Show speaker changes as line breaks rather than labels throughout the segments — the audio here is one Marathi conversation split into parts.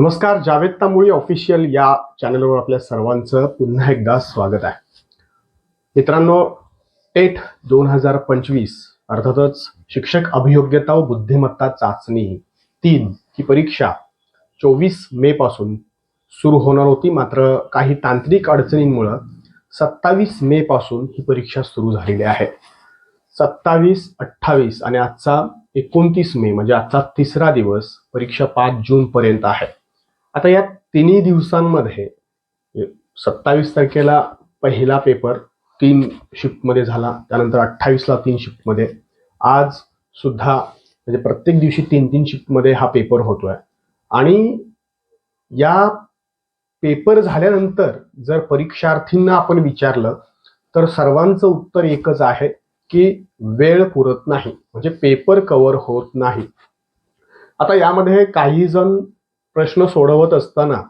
नमस्कार जावेद तांबुळी ऑफिशियल या चॅनलवर आपल्या सर्वांचं पुन्हा एकदा स्वागत आहे. मित्रांनो टेट दोन हजार पंचवीस अर्थातच शिक्षक अभियोग्यता व बुद्धिमत्ता चाचणी तीन ही परीक्षा चोवीस मे पासून सुरू होणार होती. मात्र काही तांत्रिक अडचणींमुळं सत्तावीस मे पासून ही परीक्षा सुरू झालेली आहे. सत्तावीस अठ्ठावीस आणि आजचा एकोणतीस मे म्हणजे आजचा तिसरा दिवस परीक्षा पाच जून पर्यंत आहे. आता या तिन्ही दिवसांमध्ये सत्तावीस तारखेला पहिला पेपर तीन शिफ्टमध्ये झाला त्यानंतर अठ्ठावीसला तीन शिफ्टमध्ये आज सुद्धा म्हणजे प्रत्येक दिवशी तीन तीन शिफ्टमध्ये हा पेपर होतोय. आणि या पेपर झाल्यानंतर जर परीक्षार्थींना आपण विचारलं तर सर्वांचं उत्तर एकच आहे की वेळ पुरत नाही. म्हणजे पेपर कव्हर होत नाही. आता यामध्ये काही जण प्रश्न सोडवत असताना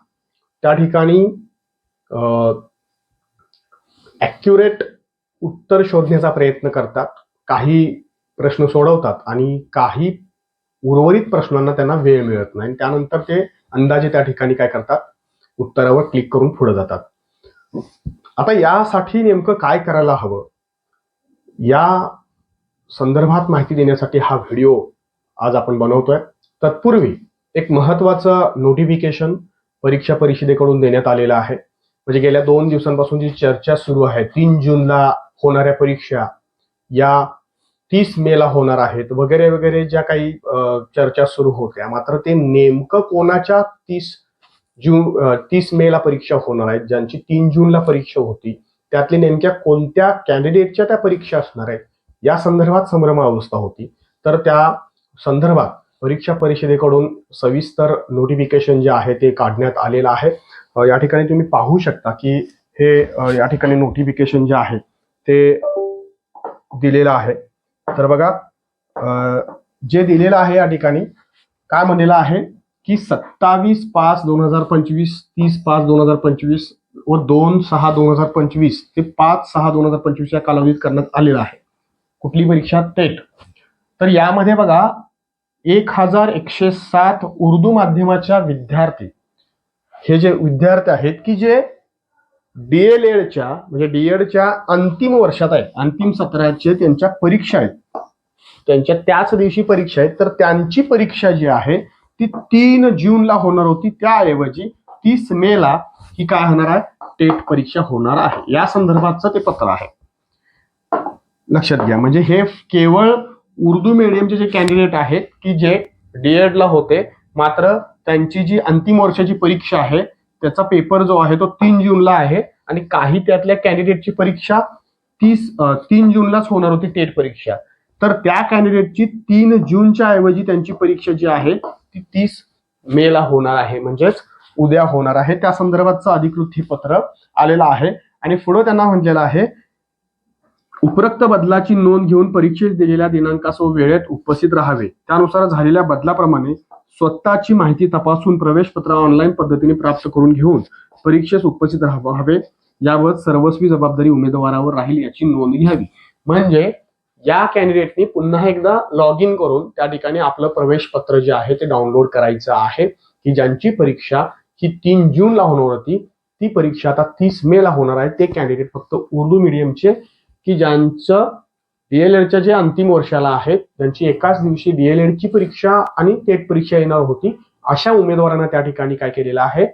त्या ठिकाणी ॲक्युरेट उत्तर शोधण्याचा प्रयत्न करतात काही प्रश्न सोडवतात आणि काही उर्वरित प्रश्नांना त्यांना वेळ मिळत नाही. आणि त्यानंतर ते अंदाजे त्या ठिकाणी काय करतात? उत्तरावर क्लिक करून पुढे जातात. आता यासाठी नेमकं काय करायला हवं? या संदर्भात माहिती देण्यासाठी हा व्हिडिओ आज आपण बनवतोय. तत्पूर्वी एक महत्वाचं नोटिफिकेशन परीक्षा परिषदेकडून देण्यात आलेलं आहे. म्हणजे गेल्या दोन दिवसांपासून जी चर्चा सुरू आहे तीन जूनला होणाऱ्या परीक्षा या तीस मेला होणार आहेत. वगैरे वगैरे ज्या काही चर्चा सुरू होत्या मात्र ते नेमकं कोणाच्या तीस जून तीस मेला परीक्षा होणार आहेत ज्यांची तीन जूनला परीक्षा होती त्यातली नेमक्या कोणत्या कॅन्डिडेटच्या त्या परीक्षा असणार आहेत या संदर्भात संभ्रमावस्था होती. तर त्या संदर्भात परीक्षा परिषदेकडून सविस्तर नोटिफिकेशन जे आहे ते काढण्यात आलेलं आहे. या ठिकाणी तुम्ही पाहू शकता की हे या ठिकाणी नोटिफिकेशन जे आहे ते दिलेलं आहे. तर बघा जे दिलेलं आहे या ठिकाणी काय म्हणलेलं आहे की सत्तावीस पाच दोन हजार पंचवीस तीस पाच दोन हजार पंचवीस व दोन सहा दोन हजार पंचवीस ते पाच सहा दोन हजार पंचवीस या कालावधीत करण्यात आलेलं आहे. कुठली परीक्षा? टेट. तर यामध्ये बघा एक हजार एकशे सात उर्दू माध्यमाच्या विद्यार्थी. हे जे विद्यार्थी आहेत की जे डीएल एडच्या म्हणजे डीएडच्या अंतिम वर्षात आहेत अंतिम सत्राचे त्यांच्या परीक्षा आहेत. त्यांच्या त्याच दिवशी परीक्षा आहेत. तर त्यांची परीक्षा जी आहे ती तीन जूनला होणार होती. त्याऐवजी तीस मेला ही काय होणार आहे? टेट परीक्षा होणार आहे. या संदर्भातचं ते पत्र आहे. लक्षात घ्या. म्हणजे हे केवळ उर्दू मीडियमचे जे कॅन्डिडेट आहेत की जे डीएडला होते मात्र त्यांची जी अंतिम वर्षाची परीक्षा आहे त्याचा पेपर जो आहे तो तीन जूनला आहे आणि काही त्यातल्या कॅन्डिडेटची परीक्षा तीस तीन जूनलाच होणार होती टेट परीक्षा. तर त्या कॅन्डिडेटची तीन जूनच्या ऐवजी त्यांची परीक्षा जी आहे ती तीस मेला होणार आहे म्हणजेच उद्या होणार आहे. त्या संदर्भातचं अधिकृत हे पत्र आलेलं आहे. आणि पुढे त्यांना म्हटलेलं आहे उपरोक्त बदलाची नोंद घेऊन परीक्षेस दिलेल्या दिनांकासह व वेळेत उपस्थित राहावे. त्यानुसार झालेल्या बदलाप्रमाणे स्वतःची माहिती तपासून प्रवेश पत्र ऑनलाईन पद्धतीने प्राप्त करून घेऊन परीक्षेस उपस्थित राहावे. यावर सर्वस्वी जबाबदारी उमेदवारावर राहील याची नोंद घ्यावी म्हणजे या कॅन्डिडेटनी पुन्हा एकदा लॉग इन करून त्या ठिकाणी आपलं प्रवेश पत्र जे आहे ते डाउनलोड करायचं आहे की ज्यांची परीक्षा ही तीन जूनला होणार होती ती परीक्षा आता तीस मे ला होणार आहे. ते कॅन्डिडेट फक्त उर्दू मीडियमचे की ज्यांचं डीएलएडच्या जे अंतिम वर्षाला आहेत त्यांची एकाच दिवशी डीएलएडची परीक्षा आणि टेट परीक्षा येणार होती अशा उमेदवारांना त्या ठिकाणी काय केलेलं आहे?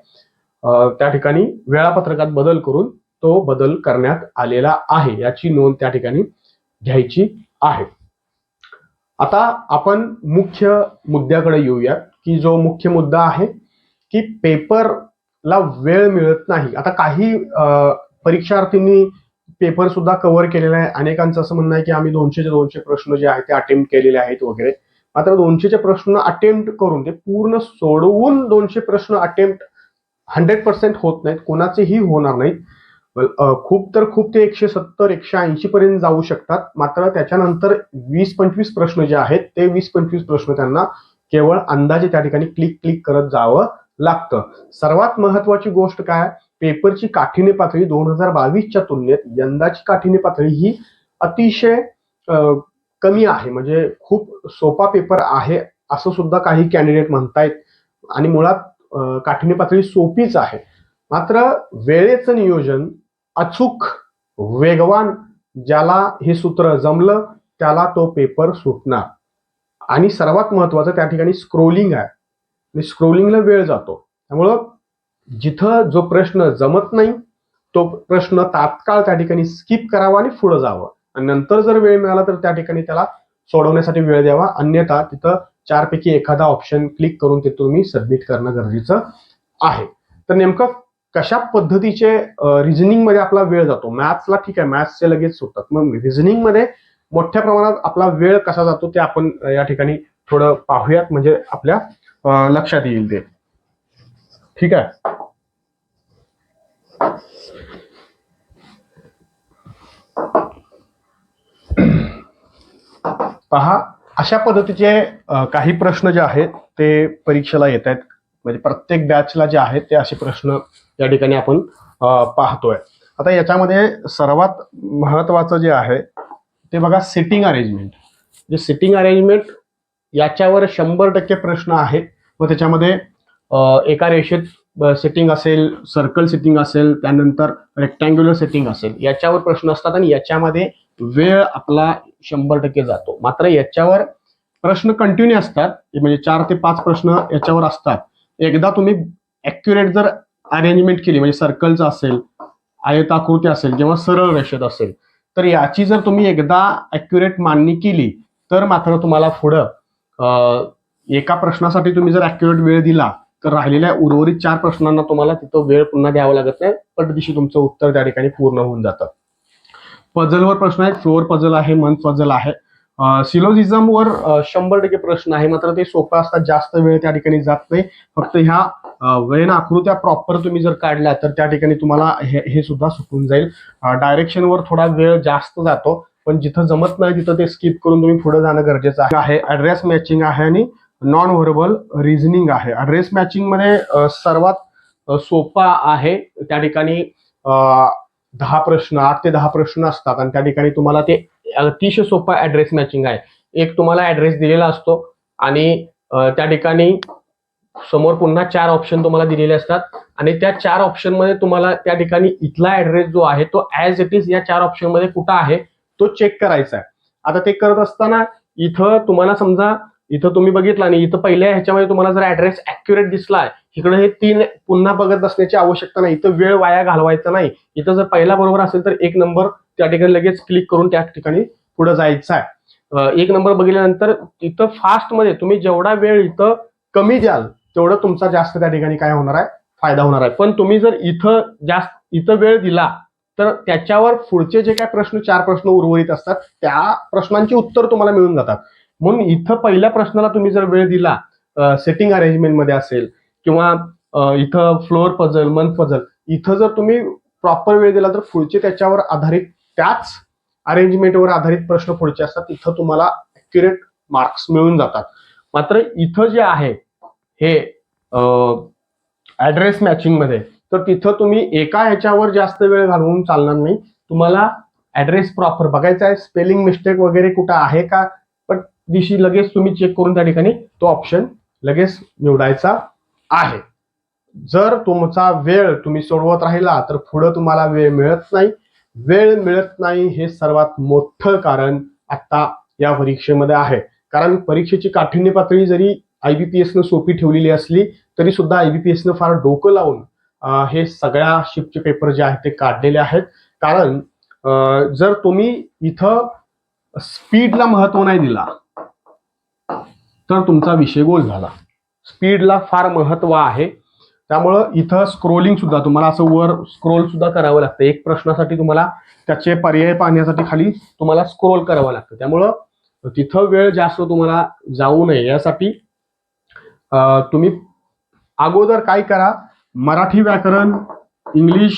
त्या ठिकाणी वेळापत्रकात बदल करून तो बदल करण्यात आलेला आहे याची नोंद त्या ठिकाणी घ्यायची आहे. आता आपण मुख्य मुद्द्याकडे येऊयात की जो मुख्य मुद्दा आहे की पेपरला वेळ मिळत नाही. आता काही अं, परीक्षार्थींनी पेपर सुद्धा कव्हर केलेला आहे. अनेकांचं असं म्हणणं आहे की आम्ही दोनशेचे दोनशे प्रश्न जे आहेत ते अटेम्प्ट केलेले आहेत वगैरे. मात्र दोनशेचे प्रश्न अटेम्प्ट करून ते पूर्ण सोडवून दोनशे प्रश्न अटेम्प्ट हंड्रेड पर्सेंट होत नाहीत. कोणाचेही होणार नाहीत. खूप तर खूप ते एकशे सत्तर एकशे ऐंशी पर्यंत जाऊ शकतात. मात्र त्याच्यानंतर वीस पंचवीस प्रश्न जे आहेत ते वीस पंचवीस प्रश्न त्यांना केवळ अंदाजे त्या ठिकाणी क्लिक क्लिक करत जावं लागतं. सर्वात महत्वाची गोष्ट काय? पेपरची काठिण्य पातळी दोन हजार बावीसच्या तुलनेत यंदाची काठिण्य पातळी ही अतिशय कमी आहे. म्हणजे खूप सोपा पेपर आहे असं सुद्धा काही कॅन्डिडेट म्हणतायत. आणि मुळात अं, काठिण्य पातळी सोपीच आहे. मात्र वेळेचं नियोजन अचूक वेगवान ज्याला हे सूत्र जमलं त्याला तो पेपर सुटणार. आणि सर्वात महत्वाचं त्या ठिकाणी स्क्रोलिंग आहे. आणि स्क्रोलिंगला वेळ जातो. त्यामुळं जिथं जो प्रश्न जमत नाही तो प्रश्न तात्काळ त्या ठिकाणी स्किप करावा आणि पुढे जावं. आणि नंतर जर वेळ मिळाला तर त्या ठिकाणी त्याला सोडवण्यासाठी वेळ द्यावा. अन्यथा तिथं चारपैकी एखादा ऑप्शन क्लिक करून ते तुम्ही सबमिट करणं गरजेचं आहे. तर नेमकं कशा पद्धतीचे रिझनिंगमध्ये आपला वेळ जातो? मॅथ्सला ठीक आहे मॅथ्सचे लगेच सुटतात. मग रिझनिंगमध्ये मोठ्या प्रमाणात आपला वेळ कसा जातो ते आपण या ठिकाणी थोडं पाहूयात. म्हणजे आपल्या लक्षात येईल ते. ठीक आहे. पहा अशा पद्धतीचे काही प्रश्न जे आहेत ते परीक्षेला येत आहेत. म्हणजे प्रत्येक बॅचला जे आहेत ते असे प्रश्न या ठिकाणी आपण पाहतोय. आता याच्यामध्ये सर्वात महत्वाचं जे आहे ते बघा सिटिंग अरेंजमेंट जे सिटिंग अरेंजमेंट याच्यावर शंभर टक्के प्रश्न आहेत. व त्याच्यामध्ये एका रेषेत सेटिंग असेल सर्कल सेटिंग असेल त्यानंतर रेक्टँग्युलर सेटिंग असेल. याच्यावर प्रश्न असतात आणि याच्यामध्ये वेळ आपला शंभर टक्के जातो. मात्र याच्यावर प्रश्न कंटिन्यू असतात. म्हणजे चार ते पाच प्रश्न याच्यावर असतात. एकदा तुम्ही ॲक्युरेट जर अरेंजमेंट केली म्हणजे सर्कलचं असेल आयताकृती असेल किंवा सरळ रेषेत असेल तर याची जर तुम्ही एकदा ॲक्युरेट मांडणी केली तर मात्र तुम्हाला पुढं एका प्रश्नासाठी तुम्ही जर ॲक्युरेट वेळ दिला तर राहिलेल्या उर्वरित चार प्रश्नांना तुम्हाला तिथं वेळ पुन्हा द्यावा लागत नाही. पटदिशी तुमचं उत्तर त्या ठिकाणी पूर्ण होऊन जातं. पझलवर प्रश्न आहे फ्लोअर पझल आहे मंथ पझल आहे. सिलोजिझम वर शंभर टक्के प्रश्न आहे. मात्र ते सोपं असतात जास्त वेळ त्या ठिकाणी जात नाही. फक्त ह्या वेळ वेन आकृत्या प्रॉपर तुम्ही जर काढल्या तर त्या ठिकाणी तुम्हाला हे हे सुद्धा सुटून जाईल. डायरेक्शनवर थोडा वेळ जास्त जातो. पण जिथं जमत नाही तिथं ते स्किप करून तुम्ही पुढे जाणं गरजेचं आहे. ऍड्रेस मॅचिंग आहे आणि नॉन व्हर्बल रिझनिंग आहे रेस मॅचिंगमध्ये सर्वात सोपा आहे त्या ठिकाणी दहा प्रश्न आठ ते दहा प्रश्न असतात. आणि त्या ठिकाणी तुम्हाला ते अतिशय सोपा ऍड्रेस मॅचिंग आहे. एक तुम्हाला ऍड्रेस दिलेला असतो आणि त्या ठिकाणी समोर पुन्हा चार ऑप्शन तुम्हाला दिलेले असतात. आणि त्या चार ऑप्शनमध्ये तुम्हाला त्या ठिकाणी इथला ऍड्रेस जो आहे तो ऍज इट इज या चार ऑप्शनमध्ये कुठं आहे तो चेक करायचा आहे. आता ते करत असताना इथं तुम्हाला समजा इथं तुम्ही बघितलं आणि इथं पहिल्या ह्याच्यामध्ये तुम्हाला जर ऍड्रेस अॅक्युरेट दिसला इकडे हे तीन पुन्हा बघत असण्याची आवश्यकता नाही. इथं वेळ वाया घालवायचा नाही. इथं जर पहिला बरोबर असेल तर एक नंबर त्या ठिकाणी लगेच क्लिक करून त्या ठिकाणी पुढे जायचं आहे एक नंबर बघितल्यानंतर इथं फास्टमध्ये तुम्ही जेवढा वेळ इथं कमी द्याल तेवढं तुमचा जास्त त्या ठिकाणी काय होणार आहे? फायदा होणार आहे. पण तुम्ही जर इथं जास्त इथं वेळ दिला तर त्याच्यावर पुढचे जे काय प्रश्न चार प्रश्न उर्वरित असतात त्या प्रश्नांची उत्तर तुम्हाला मिळून जातात. म्हणून इथं पहिल्या प्रश्नाला तुम्ही जर वेळ दिला सेटिंग अरेंजमेंटमध्ये असेल किंवा इथं फ्लोअर पझल मंथ पझल इथं जर तुम्ही प्रॉपर वेळ दिला तर पुढचे त्याच्यावर आधारित त्याच अरेंजमेंटवर आधारित प्रश्न पुढचे असतात तिथं तुम्हाला अॅक्युरेट मार्क्स मिळून जातात. मात्र इथं जे आहे हे ऍड्रेस मॅचिंगमध्ये तर तिथं तुम्ही एका ह्याच्यावर जास्त वेळ घालवून चालणार नाही. तुम्हाला ऍड्रेस प्रॉपर बघायचा आहे स्पेलिंग मिस्टेक वगैरे कुठं आहे का? दिवशी दिशी लगेच तुम्ही चेक करून त्या ठिकाणी तो ऑप्शन लगेच निवडायचा आहे. जर तुमचा वेळ तुम्ही सोडवत राहिला तर पुढं तुम्हाला वेळ मिळत नाही. वेळ मिळत नाही हे सर्वात मोठं कारण आता या परीक्षेमध्ये आहे. कारण परीक्षेची काठिण्य पातळी जरी आयबीपीएसनं सोपी ठेवलेली असली तरी सुद्धा आयबीपीएसनं फार डोकं लावून हे सगळ्या शिफ्टचे पेपर जे आहेत ते काढलेले आहेत. कारण जर तुम्ही इथं स्पीडला महत्त्व नाही दिला तर तुमचा विषय गोल झाला. स्पीडला फार महत्त्व आहे. त्यामुळं इथं स्क्रोलिंग सुद्धा तुम्हाला असं वर स्क्रोल सुद्धा करावं लागतं. एक प्रश्नासाठी तुम्हाला त्याचे पर्याय पाहण्यासाठी खाली तुम्हाला स्क्रोल करावं लागतं. त्यामुळं तिथं वेळ जास्त तुम्हाला जाऊ नये. यासाठी तुम्ही अगोदर काय करा? मराठी व्याकरण इंग्लिश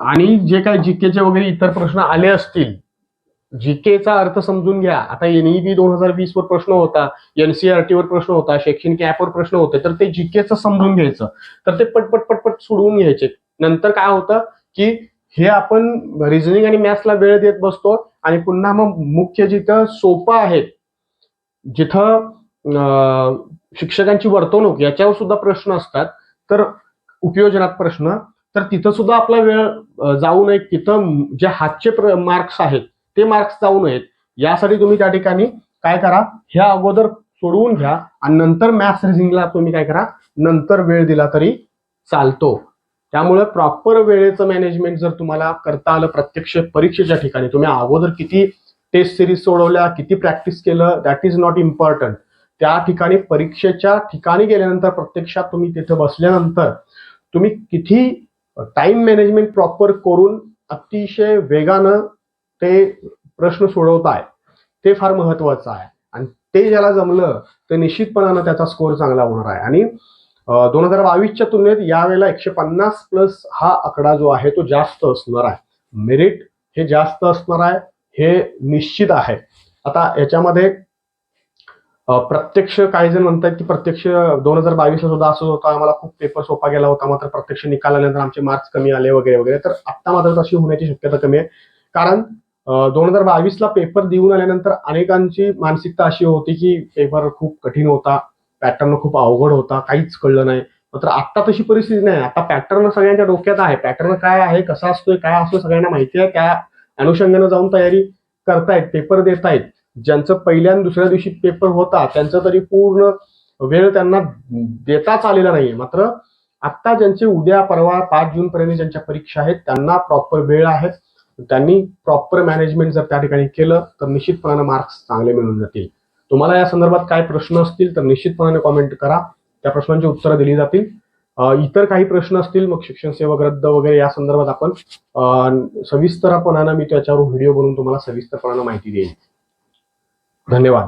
आणि जे काही जीकेचे वगैरे इतर प्रश्न आले असतील जीकेचा अर्थ समजून घ्या. आता एनईबी दोन हजार वीस वर प्रश्न होता एनसीआरटी वर प्रश्न होता शैक्षणिक ऍपवर प्रश्न होते तर ते जीकेचं समजून घ्यायचं. तर ते पटपट पटपट सोडवून घ्यायचे. नंतर काय होतं की हे आपण रिझनिंग आणि मॅथ्सला वेळ देत बसतो आणि पुन्हा मग मुख्य जिथं सोपं आहेत जिथं शिक्षकांची वर्तवणूक याच्यावर सुद्धा प्रश्न असतात तर उपयोजनात प्रश्न. तर तिथं सुद्धा आपला वेळ जाऊ नये. तिथं जे हातचे मार्क्स आहेत ते मार्क्स जाऊ नयेत. यासाठी तुम्ही त्या ठिकाणी काय करा ह्या अगोदर सोडवून घ्या आणि नंतर मॅथ्स रिझनिंगला तुम्ही काय करा नंतर वेळ दिला तरी चालतो. त्यामुळे प्रॉपर वेळेचं मॅनेजमेंट जर तुम्हाला करता आलं प्रत्यक्ष परीक्षेच्या ठिकाणी तुम्ही अगोदर किती टेस्ट सिरीज सोडवल्या किती प्रॅक्टिस केलं दॅट इज नॉट इम्पॉर्टंट त्या ठिकाणी परीक्षेच्या ठिकाणी गेल्यानंतर प्रत्यक्षात तुम्ही तिथे बसल्यानंतर तुम्ही किती टाइम मॅनेजमेंट प्रॉपर करून अतिशय वेगानं ते प्रश्न सोडवताय ते फार महत्वाचं आहे. आणि ते ज्याला जमलं तर निश्चितपणानं त्याचा स्कोअर चांगला होणार आहे. आणि दोन हजार बावीसच्या तुलनेत यावेळेला एकशे पन्नास प्लस हा आकडा जो आहे तो जास्त असणार आहे. मेरिट हे जास्त असणार आहे हे निश्चित आहे. आता याच्यामध्ये प्रत्यक्ष काही जण म्हणतात की प्रत्यक्ष दोन हजार बावीसला सुद्धा असं होतं. आम्हाला खूप पेपर सोपा गेला होता मात्र प्रत्यक्ष निकाल आल्यानंतर आमचे मार्क्स कमी आले वगैरे वगैरे. तर आता मात्र तशी होण्याची शक्यता कमी आहे. कारण दोन हजार बावीसला पेपर देऊन आल्यानंतर अनेकांची मानसिकता अशी होती की पेपर खूप कठीण होता पॅटर्न खूप अवघड होता काहीच कळलं नाही. मात्र आत्ता तशी परिस्थिती नाही. आता पॅटर्न सगळ्यांच्या डोक्यात आहे. पॅटर्न काय आहे कसा असतोय काय असतोय सगळ्यांना माहिती आहे. त्या अनुषंगाने जाऊन तयारी करतायत पेपर देतायत. ज्यांचं पहिल्या दुसऱ्या दिवशी पेपर होता त्यांचं तरी पूर्ण वेळ त्यांना देताच आलेला नाहीये. मात्र आत्ता ज्यांचे उद्या परवा पाच जून पर्यंत ज्यांच्या परीक्षा आहेत त्यांना प्रॉपर वेळ आहे. त्यांनी प्रॉपर मॅनेजमेंट जर त्या ठिकाणी केलं तर निश्चितपणाने मार्क्स चांगले मिळून जातील. तुम्हाला या संदर्भात काय प्रश्न असतील तर निश्चितपणाने कॉमेंट करा. त्या प्रश्नांची उत्तरं दिली जातील. इतर काही प्रश्न असतील मग शिक्षण सेवक रद्द वगैरे या संदर्भात आपण सविस्तरपणानं मी त्याच्यावर व्हिडिओ बनवून तुम्हाला सविस्तरपणानं माहिती देईन. धन्यवाद.